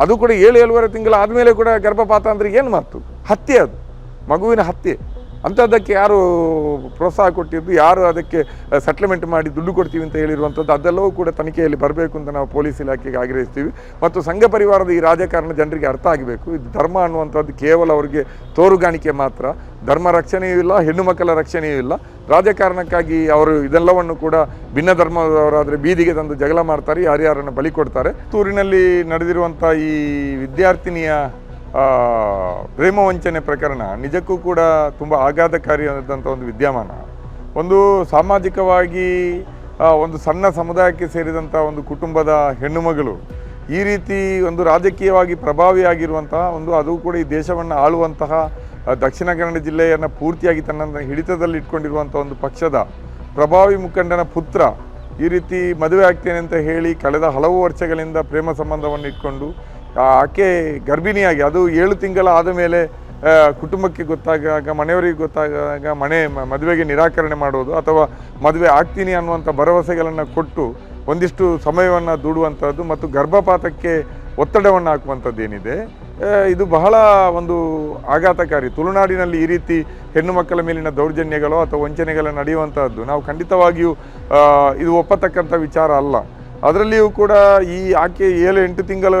ಅದು ಕೂಡ ಏಳು ಏಳುವರೆ ತಿಂಗಳು ಆದಮೇಲೆ ಕೂಡ ಗರ್ಭಪಾತ ಅಂದ್ರೆ ಏನು ಮಾತು ಹತ್ಯೆ ಅದು. ಮಗುವಿನ ಹತ್ಯೆ. ಅಂಥದ್ದಕ್ಕೆ ಯಾರು ಪ್ರೋತ್ಸಾಹ ಕೊಟ್ಟಿದ್ದು, ಯಾರು ಅದಕ್ಕೆ ಸೆಟ್ಲ್ಮೆಂಟ್ ಮಾಡಿ ದುಡ್ಡು ಕೊಡ್ತೀವಿ ಅಂತ ಹೇಳಿರುವಂಥದ್ದು ಅದೆಲ್ಲವೂ ಕೂಡ ತನಿಖೆಯಲ್ಲಿ ಬರಬೇಕು ಅಂತ ನಾವು ಪೊಲೀಸ್ ಇಲಾಖೆಗೆ ಆಗ್ರಹಿಸ್ತೀವಿ. ಮತ್ತು ಸಂಘ ಪರಿವಾರದ ಈ ರಾಜಕಾರಣ ಜನರಿಗೆ ಅರ್ಥ ಆಗಬೇಕು. ಇದು ಧರ್ಮ ಅನ್ನುವಂಥದ್ದು ಕೇವಲ ಅವರಿಗೆ ತೋರುಗಾಣಿಕೆ ಮಾತ್ರ. ಧರ್ಮ ರಕ್ಷಣೆಯೂ ಇಲ್ಲ, ಹೆಣ್ಣು ಮಕ್ಕಳ ರಕ್ಷಣೆಯೂ ಇಲ್ಲ. ರಾಜಕಾರಣಕ್ಕಾಗಿ ಅವರು ಇದೆಲ್ಲವನ್ನು ಕೂಡ ಭಿನ್ನ ಧರ್ಮದವರಾದರೆ ಬೀದಿಗೆ ತಂದು ಜಗಳ ಮಾಡ್ತಾರೆ, ಯಾರ್ಯಾರನ್ನು ಬಲಿ ಕೊಡ್ತಾರೆ. ತೂರಿನಲ್ಲಿ ನಡೆದಿರುವಂಥ ಈ ವಿದ್ಯಾರ್ಥಿನಿಯ ಪ್ರೇಮ ವಂಚನೆ ಪ್ರಕರಣ ನಿಜಕ್ಕೂ ಕೂಡ ತುಂಬ ಆಘಾತಕಾರಿಯಾದಂಥ ಒಂದು ವಿದ್ಯಮಾನ. ಒಂದು ಸಾಮಾಜಿಕವಾಗಿ ಒಂದು ಸಣ್ಣ ಸಮುದಾಯಕ್ಕೆ ಸೇರಿದಂಥ ಒಂದು ಕುಟುಂಬದ ಹೆಣ್ಣುಮಗಳು ಈ ರೀತಿ ಒಂದು ರಾಜಕೀಯವಾಗಿ ಪ್ರಭಾವಿಯಾಗಿರುವಂತಹ ಒಂದು ಅದು ಕೂಡ ಈ ದೇಶವನ್ನು ಆಳುವಂತಹ ದಕ್ಷಿಣ ಕನ್ನಡ ಜಿಲ್ಲೆಯನ್ನು ಪೂರ್ತಿಯಾಗಿ ತನ್ನ ಹಿಡಿತದಲ್ಲಿ ಇಟ್ಕೊಂಡಿರುವಂಥ ಒಂದು ಪಕ್ಷದ ಪ್ರಭಾವಿ ಮುಖಂಡನ ಪುತ್ರ ಈ ರೀತಿ ಮದುವೆ ಆಗ್ತೇನೆ ಅಂತ ಹೇಳಿ ಕಳೆದ ಹಲವು ವರ್ಷಗಳಿಂದ ಪ್ರೇಮ ಸಂಬಂಧವನ್ನು ಇಟ್ಕೊಂಡು ಆಕೆ ಗರ್ಭಿಣಿಯಾಗಿ, ಅದು ಏಳು ತಿಂಗಳ ಆದ ಮೇಲೆ ಕುಟುಂಬಕ್ಕೆ ಗೊತ್ತಾಗಾಗ, ಮನೆಯವರಿಗೆ ಗೊತ್ತಾಗಾಗ ಮನೆ ಮದುವೆಗೆ ನಿರಾಕರಣೆ ಮಾಡೋದು ಅಥವಾ ಮದುವೆ ಆಗ್ತೀನಿ ಅನ್ನುವಂಥ ಭರವಸೆಗಳನ್ನು ಕೊಟ್ಟು ಒಂದಿಷ್ಟು ಸಮಯವನ್ನು ದೂಡುವಂಥದ್ದು ಮತ್ತು ಗರ್ಭಪಾತಕ್ಕೆ ಒತ್ತಡವನ್ನು ಹಾಕುವಂಥದ್ದು ಏನಿದೆ. ಇದು ಬಹಳ ಒಂದು ಆಘಾತಕಾರಿ. ತುಳುನಾಡಿನಲ್ಲಿ ಈ ರೀತಿ ಹೆಣ್ಣು ಮಕ್ಕಳ ಮೇಲಿನ ದೌರ್ಜನ್ಯಗಳು ಅಥವಾ ವಂಚನೆಗಳು ನಡೆಯುವಂಥದ್ದು ನಾವು ಖಂಡಿತವಾಗಿಯೂ ಇದು ಒಪ್ಪತಕ್ಕಂಥ ವಿಚಾರ ಅಲ್ಲ. ಅದರಲ್ಲಿಯೂ ಕೂಡ ಈ ಆಕೆ ಏಳು ಎಂಟು ತಿಂಗಳ